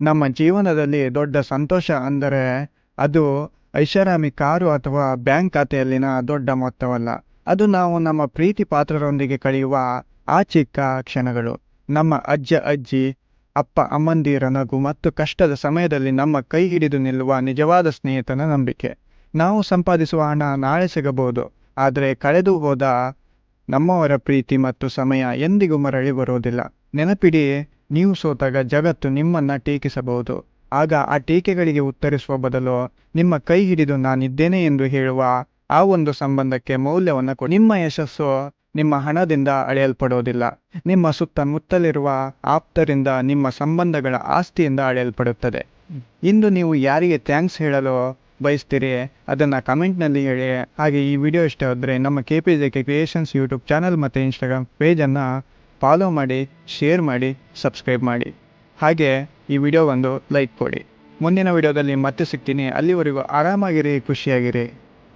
ನಮ್ಮ ಜೀವನದಲ್ಲಿ ದೊಡ್ಡ ಸಂತೋಷ ಅಂದರೆ ಅದು ಐಷಾರಾಮಿ ಕಾರು ಅಥವಾ ಬ್ಯಾಂಕ್ ಖಾತೆಯಲ್ಲಿನ ದೊಡ್ಡ ಮೊತ್ತವಲ್ಲ. ಅದು ನಾವು ನಮ್ಮ ಪ್ರೀತಿ ಪಾತ್ರರೊಂದಿಗೆ ಕಳೆಯುವ ಆ ಚಿಕ್ಕ ಕ್ಷಣಗಳು. ನಮ್ಮ ಅಜ್ಜ, ಅಜ್ಜಿ, ಅಪ್ಪ ಅಮ್ಮಂದಿರ ನಗು ಮತ್ತು ಕಷ್ಟದ ಸಮಯದಲ್ಲಿ ನಮ್ಮ ಕೈ ಹಿಡಿದು ನಿಲ್ಲುವ ನಿಜವಾದ ಸ್ನೇಹಿತನ ನಂಬಿಕೆ. ನಾವು ಸಂಪಾದಿಸುವ ಹಣ ನಾಳೆ ಸಿಗಬಹುದು. ಆದರೆ ಕಳೆದು ಹೋದ ನಮ್ಮವರ ಪ್ರೀತಿ ಮತ್ತು ಸಮಯ ಎಂದಿಗೂ ಮರಳಿ ಬರುವುದಿಲ್ಲ ನೆನಪಿಡಿ ನೀವು ಸೋತಾಗ ಜಗತ್ತು ನಿಮ್ಮನ್ನು ಟೀಕಿಸಬಹುದು. ಆಗ ಆ ಟೀಕೆಗಳಿಗೆ ಉತ್ತರಿಸುವ ಬದಲು ನಿಮ್ಮ ಕೈ ಹಿಡಿದು ನಾನಿದ್ದೇನೆ ಎಂದು ಹೇಳುವ ಆ ಒಂದು ಸಂಬಂಧಕ್ಕೆ ಮೌಲ್ಯವನ್ನು ಕೊಡಿ. ನಿಮ್ಮ ಯಶಸ್ಸು ನಿಮ್ಮ ಹಣದಿಂದ ಅಳೆಯಲ್ಪಡೋದಿಲ್ಲ. ನಿಮ್ಮ ಸುತ್ತಮುತ್ತಲಿರುವ ಆಪ್ತರಿಂದ ನಿಮ್ಮ ಸಂಬಂಧಗಳ ಆಸ್ತಿಯಿಂದ ಅಳೆಯಲ್ಪಡುತ್ತದೆ. ಇಂದು ನೀವು ಯಾರಿಗೆ ಥ್ಯಾಂಕ್ಸ್ ಹೇಳಲು ಬಯಸ್ತೀರಿ, ಅದನ್ನು ಕಮೆಂಟ್ನಲ್ಲಿ ಹೇಳಿ. ಹಾಗೆ ಈ ವಿಡಿಯೋ ಇಷ್ಟ ಆದರೆ ನಮ್ಮ K P J K creations YouTube channel ಮತ್ತು ಇನ್ಸ್ಟಾಗ್ರಾಮ್ ಪೇಜನ್ನು ಫಾಲೋ ಮಾಡಿ ಶೇರ್ ಮಾಡಿ ಸಬ್ಸ್ಕ್ರೈಬ್ ಮಾಡಿ. ಹಾಗೆ ಈ ವಿಡಿಯೋ ಒಂದು ಲೈಕ್ ಕೊಡಿ. ಮುಂದಿನ ವಿಡಿಯೋದಲ್ಲಿ ಮತ್ತೆ ಸಿಗ್ತೀನಿ. ಅಲ್ಲಿವರೆಗೂ ಆರಾಮಾಗಿರಿ, ಖುಷಿಯಾಗಿರಿ.